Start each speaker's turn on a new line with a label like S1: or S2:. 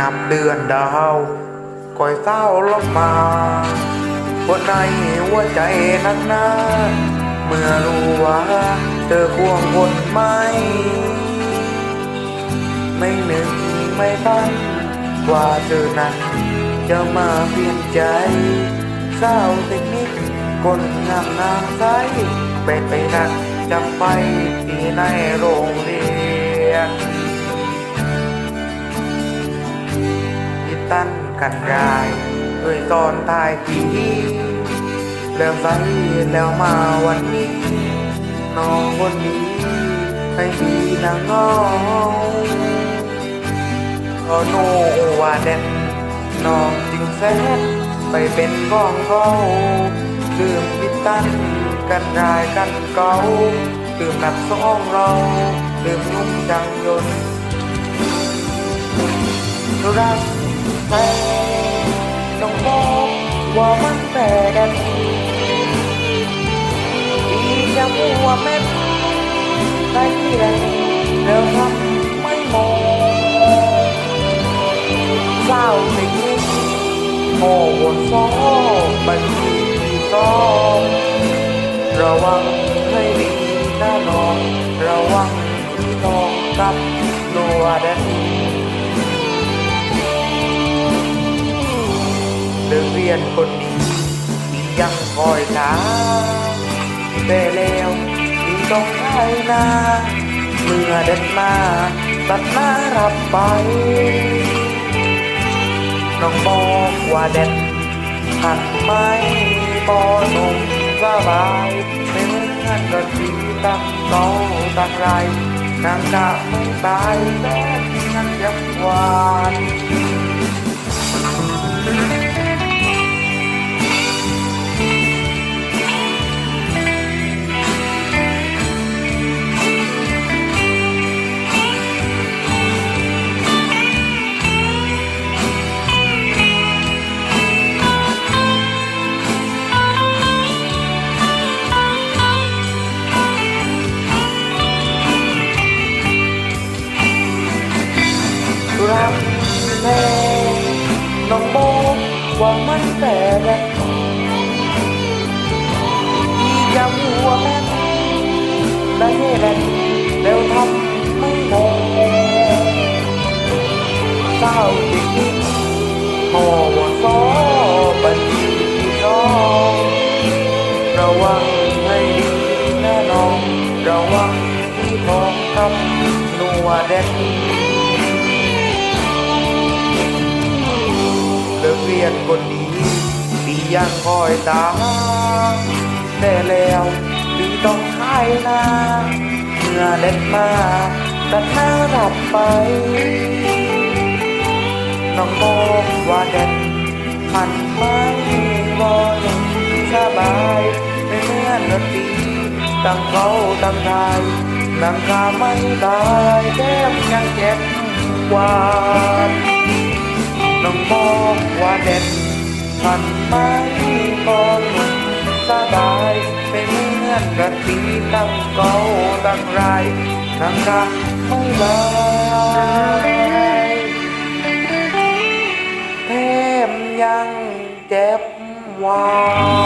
S1: นับเดือนดาวคอยเศร้าลงมาคนในหัวใจนักหนาเมื่อรู้ว่าเธอควงคนไม่ ไม่หนึ่งไม่ฝันว่าเธอนั้นจะมาเปลี่ยนใจเศร้าเทคนิคคนงามนางใสเป็นไปนักจำไปที่ในโรงเรียน ตั้นกันรายด้วยตอนทายทีแล้วใสแล้วมาวันนี้ น้องคนนี้ให้ดีนางงอเออโนว่าเด่นน้องจึงแซดไปเป็นก้องเขาลืมพิตั้นกันรายกันเก่าลืมหนักสองเราลืมนุ่มจังยนต์รัก ว่ามันแปลกันดีจะมัวแม่นได้ที่ใดเร็วทำไม่มองเศร้าสิ่งนี้โง่วนซ้อบัญชีที่สองระวังให้ดีนะน้องระวังที่น้องกับตัวแดน เรียนคนดีที่ยังคอยหาแต่แล้วที่ต้องให้นาเมื่อเดินมาตัดหน้ารับไป น้องบอกว่าเด็ดหันไม่บอนุ่มสบายไม่เหมือนรถที่ตั้งเก่าตั้งไรนางกะไม่ตาย แท้น้องบอกว่ามันแต่แรกที่ยังหัวแม่นได้แรกแล้วทำไม่พอเศร้าจริงๆพอว่าซ้อบัญชีที่สองระวังให้ดีแนะน้องระวังที่ทองคำนัวแดน เรียนคนดีปียังคอยตามแต่แล้วปีต้องขายนาเมื่อเด็ดมาแตัดหน้ารับไป น้องบอกว่าเด็ดมันไม่บอยังสบายไม่เหมือนรถดีตั้งเขาตั้งทายนังคาไม่ตายแก้มยังเจ็บกว่า น้องบอกว่าเด็ดพันไม่บอลสบายไม่เหมือนกระตีตั้งเก่าตั้งไรตั้งกะไม่บายเทมยังเจ็บวา